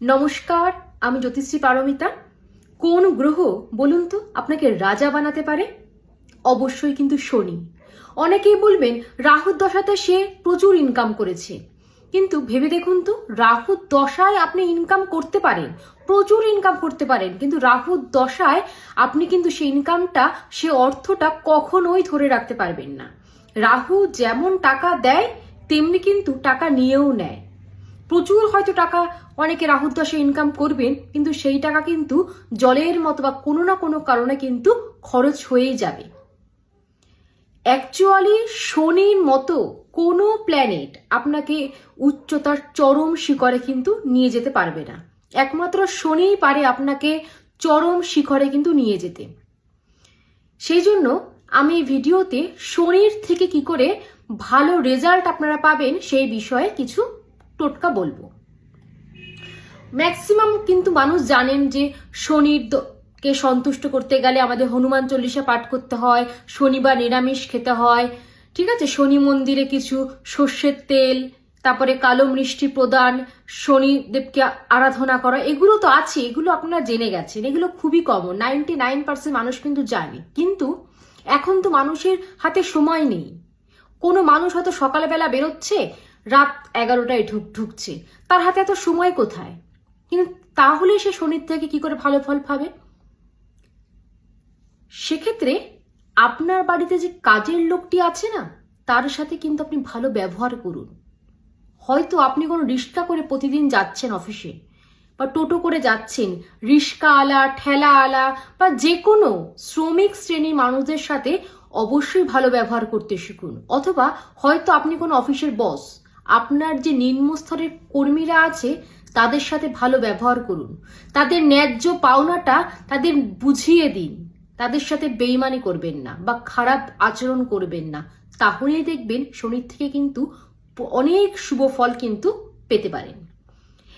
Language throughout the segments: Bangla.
নমস্কার, আমি জ্যোতিশ্রী পারমিতা। কোন গ্রহ বলুন তো আপনাকে রাজা বানাতে পারে? অবশ্যই কিন্তু শনি। অনেকেই বলবেন রাহুর দশাতে সে প্রচুর ইনকাম করেছে। কিন্তু ভেবে দেখুন তো, রাহুর দশায় আপনি ইনকাম করতে পারেন, প্রচুর ইনকাম করতে পারেন, কিন্তু রাহুর দশায় আপনি কিন্তু সেই ইনকামটা সে অর্থটা কখনোই ধরে রাখতে পারবেন না। রাহু যেমন টাকা দেয়, তেমনি কিন্তু টাকা নিয়েও নেয়। প্রচুর হয়তো টাকা অনেকে রাহুর দশে ইনকাম করবেন, কিন্তু সেই টাকা কিন্তু জলের মতো বা কোনো না কোনো কারণে কিন্তু খরচ হয়েই যাবে। অ্যাকচুয়ালি শনির মতো কোনো প্ল্যানেট আপনাকে উচ্চতার চরম শিখরে কিন্তু নিয়ে যেতে পারবে না। একমাত্র শনিই পারে আপনাকে চরম শিখরে কিন্তু নিয়ে যেতে। সেই জন্য আমি ভিডিওতে শনির থেকে কি করে ভালো রেজাল্ট আপনারা পাবেন সেই বিষয়ে কিছু টোটকা বলব। ম্যাক্সিমাম কিন্তু মানুষ জানেন যে শনির কে সন্তুষ্ট করতে গেলে আমাদের হনুমান চল্লিশা পাঠ করতে হয় শনিবার নিরামিষ খেতে হয়, ঠিক আছে? শনি মন্দিরে কিছু সর্ষের তেল, তারপরে কালো মিষ্টি প্রদান, শনিদেবকে আরাধনা করা, এগুলো তো আছে, এগুলো আপনারা জেনে গেছেন, এগুলো খুবই কমন নাইনটি নাইন পার্সেন্ট মানুষ কিন্তু জানে। কিন্তু এখন তো মানুষের হাতে সময় নেই। কোনো মানুষ হয়তো সকালবেলা বেরোচ্ছে রাত এগারোটায় ঢুক, ঢুকছে। তার হাতে এত সময় কোথায়? কিন্তু তাহলে সে শনির থেকে কি করে ভালো ফল পাবে? সেক্ষেত্রে আপনার বাড়িতে যে কাজের লোকটি আছে না, তার সাথে কিন্তু আপনি ভালো ব্যবহার করুন। হয়তো আপনি কোনো রিক্সা করে প্রতিদিন যাচ্ছেন অফিসে, বা টোটো করে যাচ্ছেন রিক্সা আলা, ঠেলা আলা, বা যে কোনো শ্রমিক শ্রেণির মানুষদের সাথে অবশ্যই ভালো ব্যবহার করতে শিখুন। অথবা হয়তো আপনি কোনো অফিসের বস আপনার যে নিম্ন স্তরের কর্মীরা আছে, তাদের সাথে ভালো ব্যবহার করুন। তাদের ন্যায্য পাওনাটা তাদের বুঝিয়ে দিন। তাদের সাথে বেইমানি করবেন না বা খারাপ আচরণ করবেন না। তাহলেই দেখবেন শনির থেকে কিন্তু অনেক শুভ ফল কিন্তু পেতে পারেন।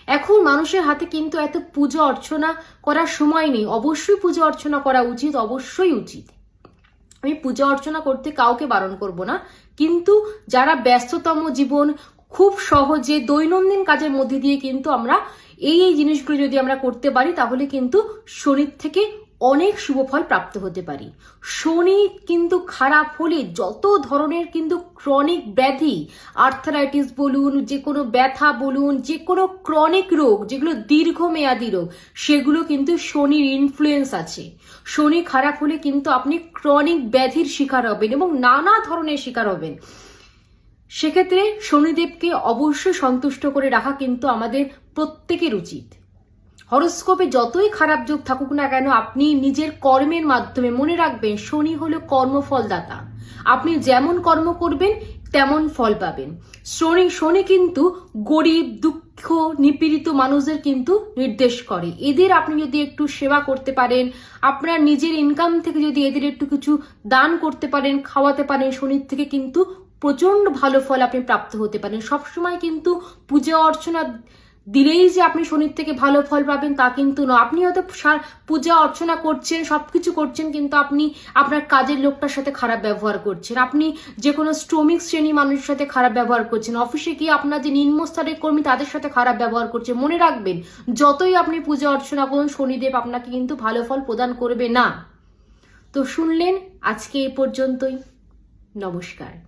এখন মানুষের হাতে কিন্তু এত পুজো অর্চনা করার সময় নেই। অবশ্যই পুজো অর্চনা করা উচিত, অবশ্যই উচিত। আমি পূজা অর্চনা করতে কাউকে বারণ করব না। কিন্তু যারা ব্যস্ততম জীবন খুব সহজে দৈনন্দিন কাজের মধ্যে দিয়ে কিন্তু আমরা এই এই জিনিসগুলো যদি আমরা করতে পারি, তাহলে কিন্তু শনির থেকে অনেক শুভ ফল প্রাপ্ত হতে পারি। শনি কিন্তু খারাপ হলে যত ধরনের কিন্তু ক্রনিক ব্যাধি আর্থারাইটিস বলুন যে কোনো ব্যথা বলুন যে কোনো ক্রনিক রোগ, যেগুলো দীর্ঘমেয়াদী রোগ, সেগুলো কিন্তু শনির ইনফ্লুয়েন্স আছে। শনি খারাপ হলে কিন্তু আপনি ক্রনিক ব্যাধির শিকার হবেন এবং নানা ধরনের শিকার হবেন। সেক্ষেত্রে শনিদেবকে অবশ্যই সন্তুষ্ট করে রাখা কিন্তু আমাদের প্রত্যেকের উচিত। হরস্কোপে যতই খারাপ যোগ থাকুক না কেন, আপনি নিজের কর্মের মাধ্যমে মনে রাখবেন, শনি হলো কর্মফলদাতা। আপনি যেমন কর্ম করবেন, তেমন ফল পাবেন। শনি শনি কিন্তু গরিব, দুঃখ, নিপীড়িত মানুষদের কিন্তু নির্দেশ করে। এদের আপনি যদি একটু সেবা করতে পারেন, আপনার নিজের ইনকাম থেকে যদি এদের একটু কিছু দান করতে পারেন, খাওয়াতে পারেন, শনির থেকে কিন্তু প্রচণ্ড ভালো ফল আপনি প্রাপ্ত হতে পারেন। সবসময় কিন্তু পূজা অর্চনা দিলেই যে আপনি শনির থেকে ভালো ফল পাবেন তা কিন্তু নয়। আপনি হয়তো পূজা অর্চনা করছেন, সবকিছু করছেন, কিন্তু আপনি আপনার কাজের লোকটার সাথে খারাপ ব্যবহার করছেন। আপনি যে কোনো শ্রমিক শ্রেণি মানুষের সাথে খারাপ ব্যবহার করছেন। অফিসে গিয়ে আপনার যে নিম্ন স্তরের কর্মী তাদের সাথে খারাপ ব্যবহার করছেন। মনে রাখবেন, যতই আপনি পূজা অর্চনা করুন, শনিদেব আপনাকে কিন্তু ভালো ফল প্রদান করবে না। তো শুনলেন, আজকে এই পর্যন্তই। নমস্কার।